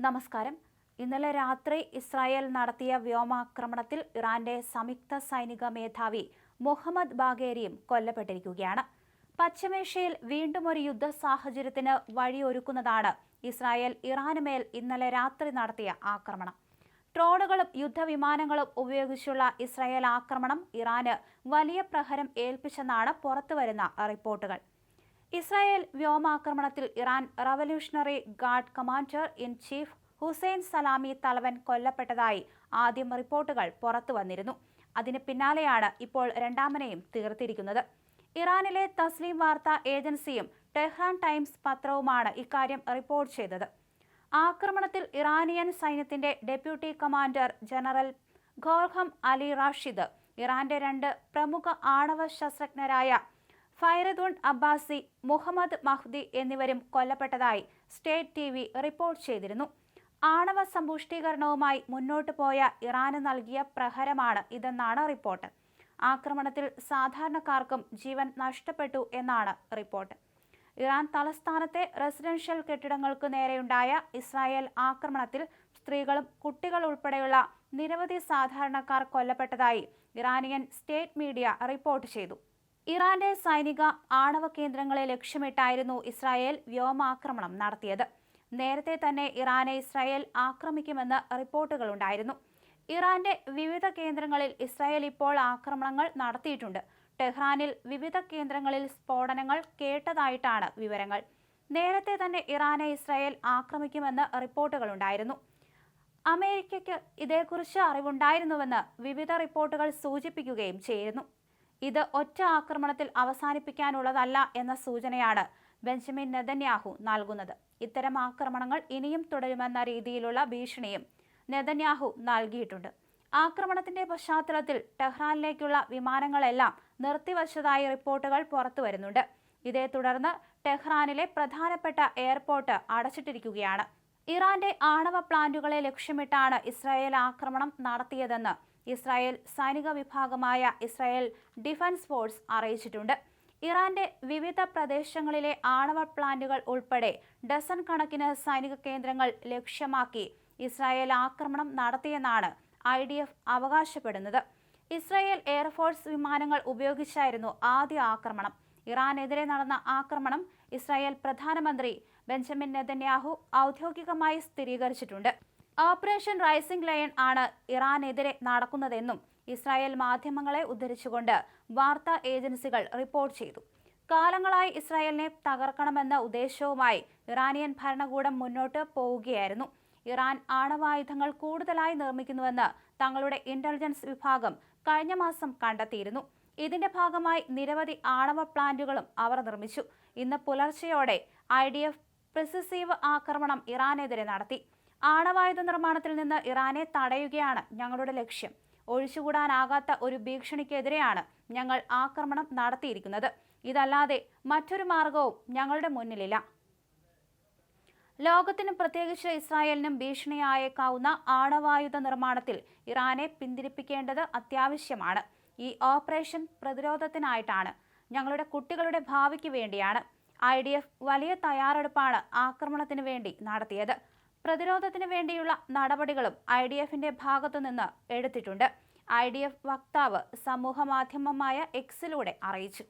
നമസ്കാരം. ഇന്നലെ രാത്രി ഇസ്രായേൽ നടത്തിയ വ്യോമാക്രമണത്തിൽ ഇറാന്റെ സംയുക്ത സൈനിക മേധാവി മുഹമ്മദ് ബാഗേരിയും കൊല്ലപ്പെട്ടിരിക്കുകയാണ്. പശ്ചിമേഷ്യയിൽ വീണ്ടും ഒരു യുദ്ധ സാഹചര്യത്തിന് വഴിയൊരുക്കുന്നതാണ് ഇസ്രായേൽ ഇറാന് മേൽ ഇന്നലെ രാത്രി നടത്തിയ ആക്രമണം. ഡ്രോണുകളും യുദ്ധവിമാനങ്ങളും ഉപയോഗിച്ചുള്ള ഇസ്രായേൽ ആക്രമണം ഇറാന് വലിയ പ്രഹരം ഏൽപ്പിച്ചെന്നാണ് പുറത്തുവരുന്ന റിപ്പോർട്ടുകൾ. ഇസ്രായേൽ വ്യോമാക്രമണത്തിൽ Iran revolutionary guard commander in chief Hossein Salami തലവൻ കൊല്ലപ്പെട്ടതായി ആദ്യം റിപ്പോർട്ടുകൾ പുറത്തു വന്നിരുന്നു. അതിന് പിന്നാലെയാണ് ഇപ്പോൾ രണ്ടാമനെയും തീർത്തിരിക്കുന്നത്. ഇറാനിലെ തസ്ലീം വാർത്താ ഏജൻസിയും ടെഹ്റാൻ ടൈംസ് പത്രവുമാണ് ഇക്കാര്യം റിപ്പോർട്ട് ചെയ്തത്. ആക്രമണത്തിൽ ഇറാനിയൻ സൈന്യത്തിന്റെ ഡെപ്യൂട്ടി കമാൻഡർ ജനറൽ ഖോർഹം അലി റാഷിദ് ഇറാന്റെ രണ്ട് പ്രമുഖ ആണവ ശാസ്ത്രജ്ഞരായ ഫൈറദുൺ അബ്ബാസി മുഹമ്മദ് മഹ്ദി എന്നിവരും കൊല്ലപ്പെട്ടതായി സ്റ്റേറ്റ് ടി വി റിപ്പോർട്ട് ചെയ്തിരുന്നു. ആണവ സമ്പുഷ്ടീകരണവുമായി മുന്നോട്ടു പോയ ഇറാന് നൽകിയ പ്രഹരമാണ് ഇതെന്നാണ് റിപ്പോർട്ട്. ആക്രമണത്തിൽ സാധാരണക്കാർക്കും ജീവൻ നഷ്ടപ്പെട്ടു എന്നാണ് റിപ്പോർട്ട്. ഇറാൻ തലസ്ഥാനത്തെ റെസിഡൻഷ്യൽ കെട്ടിടങ്ങൾക്ക് നേരെയുണ്ടായ ഇസ്രായേൽ ആക്രമണത്തിൽ സ്ത്രീകളും കുട്ടികൾ ഉൾപ്പെടെയുള്ള നിരവധി സാധാരണക്കാർ കൊല്ലപ്പെട്ടതായി ഇറാനിയൻ സ്റ്റേറ്റ് മീഡിയ റിപ്പോർട്ട് ചെയ്തു. ഇറാന്റെ സൈനിക ആണവ കേന്ദ്രങ്ങളെ ലക്ഷ്യമിട്ടായിരുന്നു ഇസ്രായേൽ വ്യോമാക്രമണം നടത്തിയത്. നേരത്തെ തന്നെ ഇറാനെ ഇസ്രായേൽ ആക്രമിക്കുമെന്ന് റിപ്പോർട്ടുകളുണ്ടായിരുന്നു ഇറാന്റെ വിവിധ കേന്ദ്രങ്ങളിൽ ഇസ്രായേൽ ഇപ്പോൾ ആക്രമണങ്ങൾ നടത്തിയിട്ടുണ്ട്. ടെഹ്റാനിൽ വിവിധ കേന്ദ്രങ്ങളിൽ സ്ഫോടനങ്ങൾ കേട്ടതായിട്ടാണ് വിവരങ്ങൾ. നേരത്തെ തന്നെ ഇറാനെ ഇസ്രായേൽ ആക്രമിക്കുമെന്ന് റിപ്പോർട്ടുകളുണ്ടായിരുന്നു അമേരിക്കയ്ക്ക് ഇതേക്കുറിച്ച് അറിവുണ്ടായിരുന്നുവെന്ന് വിവിധ റിപ്പോർട്ടുകൾ സൂചിപ്പിക്കുകയും ചെയ്യുന്നു ഇത് ഒറ്റ ആക്രമണത്തിൽ അവസാനിപ്പിക്കാനുള്ളതല്ല എന്ന സൂചനയാണ് ബെഞ്ചമിൻ നെതന്യാഹു നൽകുന്നത്. ഇത്തരം ആക്രമണങ്ങൾ ഇനിയും തുടരുമെന്ന രീതിയിലുള്ള ഭീഷണിയും നെതന്യാഹു നൽകിയിട്ടുണ്ട്. ആക്രമണത്തിന്റെ പശ്ചാത്തലത്തിൽ ടെഹ്റാനിലേക്കുള്ള വിമാനങ്ങളെല്ലാം നിർത്തിവച്ചതായി റിപ്പോർട്ടുകൾ പുറത്തുവരുന്നുണ്ട് ഇതേ തുടർന്ന് ടെഹ്റാനിലെ പ്രധാനപ്പെട്ട എയർപോർട്ട് അടച്ചിട്ടിരിക്കുകയാണ്. ഇറാന്റെ ആണവ പ്ലാന്റുകളെ ലക്ഷ്യമിട്ടാണ് ഇസ്രായേൽ ആക്രമണം നടത്തിയതെന്ന് ഇസ്രായേൽ സൈനിക വിഭാഗമായ ഇസ്രായേൽ ഡിഫൻസ് ഫോഴ്സ് അറിയിച്ചിട്ടുണ്ട്. ഇറാന്റെ വിവിധ പ്രദേശങ്ങളിലെ ആണവ പ്ലാന്റുകൾ ഉൾപ്പെടെ ഡസൺ കണക്കിന് സൈനിക കേന്ദ്രങ്ങൾ ലക്ഷ്യമാക്കി ഇസ്രായേൽ ആക്രമണം നടത്തിയെന്നാണ് ഐ ഡി എഫ് അവകാശപ്പെടുന്നത്. ഇസ്രായേൽ എയർഫോഴ്സ് വിമാനങ്ങൾ ഉപയോഗിച്ചായിരുന്നു ആദ്യ ആക്രമണം. ഇറാനെതിരെ നടന്ന ആക്രമണം ഇസ്രായേൽ പ്രധാനമന്ത്രി ബെഞ്ചമിൻ നെതന്യാഹു ഔദ്യോഗികമായി സ്ഥിരീകരിച്ചിട്ടുണ്ട്. ഓപ്പറേഷൻ റൈസിംഗ് ലയൺ ആണ് ഇറാനെതിരെ നടക്കുന്നതെന്നും ഇസ്രായേൽ മാധ്യമങ്ങളെ ഉദ്ധരിച്ചുകൊണ്ട് വാർത്താ ഏജൻസികൾ റിപ്പോർട്ട് ചെയ്തു. കാലങ്ങളായി ഇസ്രായേലിനെ തകർക്കണമെന്ന ഉദ്ദേശവുമായി ഇറാനിയൻ ഭരണകൂടം മുന്നോട്ട് പോവുകയായിരുന്നു. ഇറാൻ ആണവായുധങ്ങൾ കൂടുതലായി നിർമ്മിക്കുന്നുവെന്ന് തങ്ങളുടെ ഇന്റലിജൻസ് വിഭാഗം കഴിഞ്ഞ മാസം കണ്ടെത്തിയിരുന്നു. ഇതിന്റെ ഭാഗമായി നിരവധി ആണവ പ്ലാന്റുകളും അവർ നിർമ്മിച്ചു. ഇന്ന് പുലർച്ചെയോടെ ഐ ഡി എഫ് പ്രിസിസീവ് ആക്രമണം ഇറാനെതിരെ നടത്തി. ആണവായുധ നിർമ്മാണത്തിൽ നിന്ന് ഇറാനെ തടയുകയാണ് ഞങ്ങളുടെ ലക്ഷ്യം. ഒഴിച്ചുകൂടാനാകാത്ത ഒരു ഭീഷണിക്കെതിരെയാണ് ഞങ്ങൾ ആക്രമണം നടത്തിയിരിക്കുന്നത്. ഇതല്ലാതെ മറ്റൊരു മാർഗവും ഞങ്ങളുടെ മുന്നിലില്ല. ലോകത്തിനും പ്രത്യേകിച്ച് ഇസ്രായേലിനും ഭീഷണിയായേക്കാവുന്ന ആണവായുധ നിർമ്മാണത്തിൽ ഇറാനെ പിന്തിരിപ്പിക്കേണ്ടത് അത്യാവശ്യമാണ്. ഈ ഓപ്പറേഷൻ പ്രതിരോധത്തിനായിട്ടാണ്. ഞങ്ങളുടെ കുട്ടികളുടെ ഭാവിക്ക് വേണ്ടിയാണ് ഐ ഡി എഫ് വലിയ തയ്യാറെടുപ്പാണ് ആക്രമണത്തിന് വേണ്ടി നടത്തിയത്. പ്രതിരോധത്തിന് വേണ്ടിയുള്ള നടപടികളും ഐ ഡി എഫിന്റെ ഭാഗത്തുനിന്ന് എടുത്തിട്ടുണ്ട്. ഐ ഡി എഫ് വക്താവ് സമൂഹമാധ്യമമായ എക്സിലൂടെ അറിയിച്ചു.